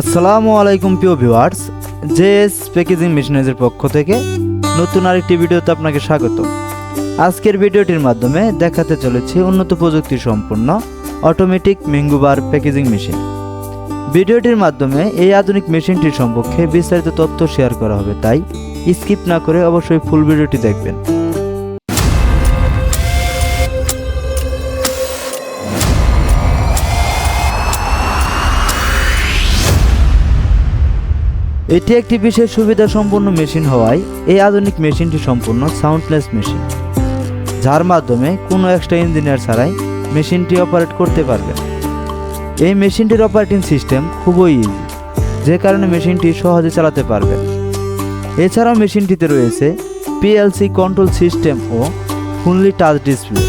আসসালামু আলাইকুম প্রিয় ভিউয়ার্স, জেএস প্যাকেজিং মেশিনারিজের পক্ষ থেকে নতুন আরেকটি ভিডিওতে আপনাকে স্বাগত। আজকের ভিডিওটির মাধ্যমে দেখাতে চলেছি উন্নত প্রযুক্তি সম্পন্ন অটোমেটিক মেঙ্গুবার প্যাকেজিং মেশিন ভিডিওটির মাধ্যমে এই আধুনিক মেশিনটির সম্পর্কে বিস্তারিত তথ্য শেয়ার করা হবে, তাই স্কিপ না করে অবশ্যই ফুল ভিডিওটি দেখবেন। এটি একটি বিশেষ সুবিধা সম্পন্ন মেশিন হওয়ায় এই আধুনিক মেশিনটি সম্পূর্ণ সাউন্ডলেস মেশিন যার মাধ্যমে কোনো এক্সট্রা ইঞ্জিনিয়ার ছাড়াই মেশিনটি অপারেট করতে পারবেন এই মেশিনটির অপারেটিং সিস্টেম খুবই ইজি যে কারণে মেশিনটি সহজে চালাতে পারবেন এছাড়াও মেশিনটিতে রয়েছে পিএলসি কন্ট্রোল সিস্টেম ও ফুললি টাচ ডিসপ্লে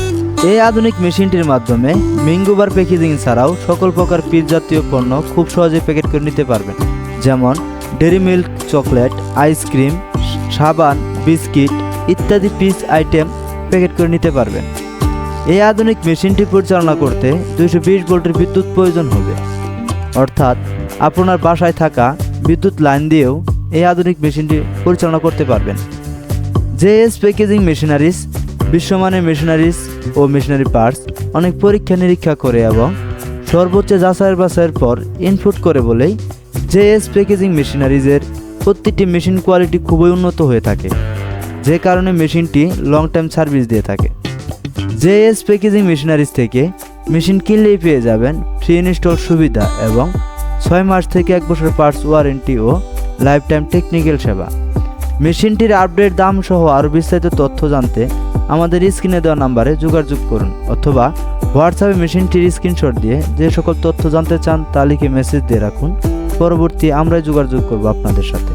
এই আধুনিক মেশিনটির মাধ্যমে মিঙ্গুবার প্যাকেজিং ছাড়াও সকল প্রকার পিস জাতীয় পণ্য খুব সহজে প্যাকেট করে নিতে পারবেন, যেমন dairy milk chocolate ice cream সাবান, বিস্কিট ইত্যাদি পিস আইটেম প্যাকেট করে নিতে পারবেন। এই আধুনিক মেশিনটি পরিচালনা করতে দুইশো বিশ ভোল্টের বিদ্যুৎ প্রয়োজন হবে। অর্থাৎ আপনার বাসায় থাকা বিদ্যুৎ লাইন দিয়েও এই আধুনিক মেশিনটি পরিচালনা করতে পারবেন। জেএস প্যাকেজিং মেশিনারিজ, বিশ্বমানের মেশিনারিজ ও মেশিনারি পার্টস অনেক পরীক্ষা নিরীক্ষা করে এবং সর্বোচ্চ যাচাইয়ের বাছাইয়ের পর ইনপুট করে বলেই জেএস প্যাকেজিং মেশিনারিজের প্রতিটি মেশিন কোয়ালিটি খুবই উন্নত হয়ে থাকে, যে কারণে মেশিনটি লং টাইম সার্ভিস দিয়ে থাকে। জেএস প্যাকেজিং মেশিনারিজ থেকে মেশিন কিনলেই পেয়ে যাবেন ফ্রি ইনস্টল সুবিধা এবং ছয় মাস থেকে এক বছর পার্টস ওয়ারেন্টি ও লাইফ টাইম টেকনিক্যাল সেবা। মেশিনটির আপডেট দাম সহ আরও বিস্তারিত তথ্য জানতে আমাদের স্ক্রিনে দেওয়া নাম্বারে যোগাযোগ করুন অথবা হোয়াটসঅ্যাপে মেশিনটির স্ক্রিনশট দিয়ে যে সকল তথ্য জানতে চান তা লিখে মেসেজ দিয়ে রাখুন। পরবর্তী আমরাই যোগাযোগ করব আপনাদের সাথে।